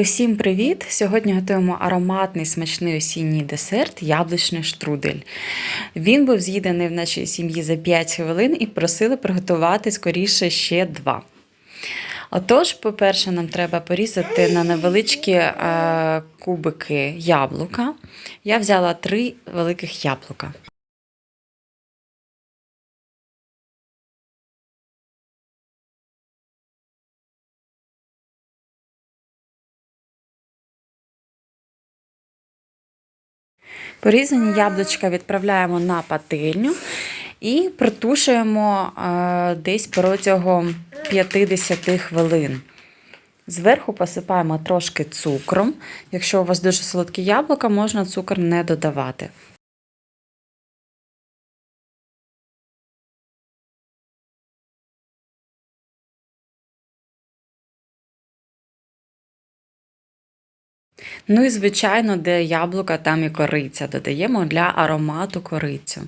Усім привіт! Сьогодні готуємо ароматний смачний осінній десерт яблучний штрудель. Він був з'їдений в нашій сім'ї за 5 хвилин і просили приготувати скоріше ще 2. Отож, по-перше, нам треба порізати на невеличкі е, кубики яблука. Я взяла 3 великих яблука. Порізані яблучка відправляємо на пательню і притушуємо е, десь протягом 50 хвилин. Зверху посипаємо трошки цукром. Якщо у вас дуже солодкі яблука, можна цукор не додавати. Ну і, звичайно, де яблука, там і кориця. Додаємо для аромату корицю.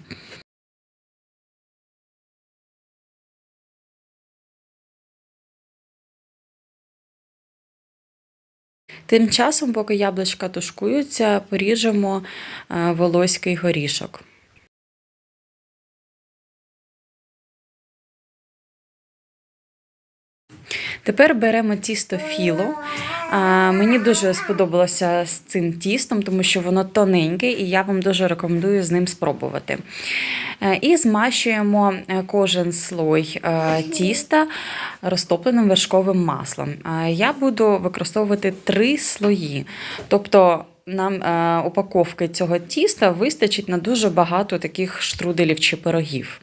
Тим часом, поки яблучка тушкуються, поріжемо е, волоський горішок. Тепер беремо тісто філо. Мені дуже сподобалося з цим тістом, тому що воно тоненьке, і я вам дуже рекомендую з ним спробувати. Е, І змащуємо е, кожен слой е, тіста розтопленим вершковим маслом. Я буду використовувати три слої. Тобто нам упаковки цього тіста вистачить на дуже багато таких штруделів чи пирогів.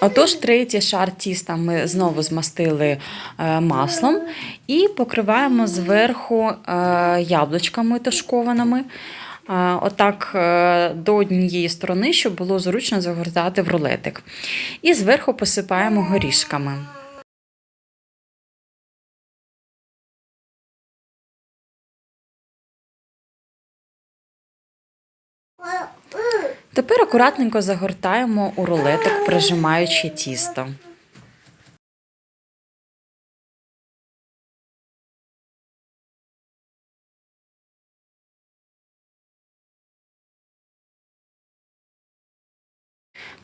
Отож, третій шар тіста ми знову змастили е, маслом і покриваємо зверху е, яблучками тушкованими. Е, Отак до однієї сторони, щоб було зручно загортати в рулетик. І зверху посипаємо горішками. Тепер акуратненько загортаємо у рулетик, прижимаючи тісто.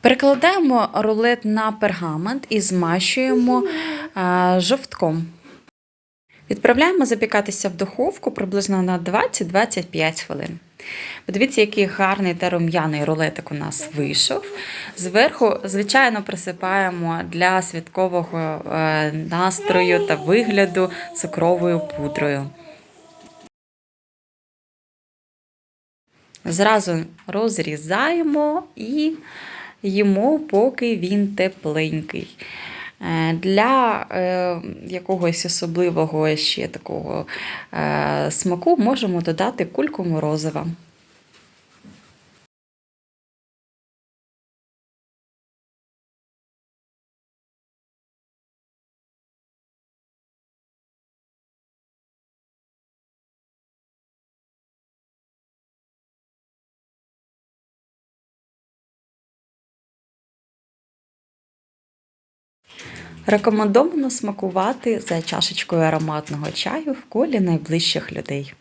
Перекладаємо рулет на пергамент і змащуємо жовтком. Відправляємо запікатися в духовку приблизно на 20-25 хвилин. Подивіться, який гарний та рум'яний рулетик у нас вийшов. Зверху, звичайно, присипаємо для святкового е, настрою та вигляду цукровою пудрою. Зразу розрізаємо і їмо, поки він тепленький. Е, Для е, якогось особливого ще такого е, смаку можемо додати кульку морозива. Рекомендовано смакувати за чашечкою ароматного чаю в колі найближчих людей.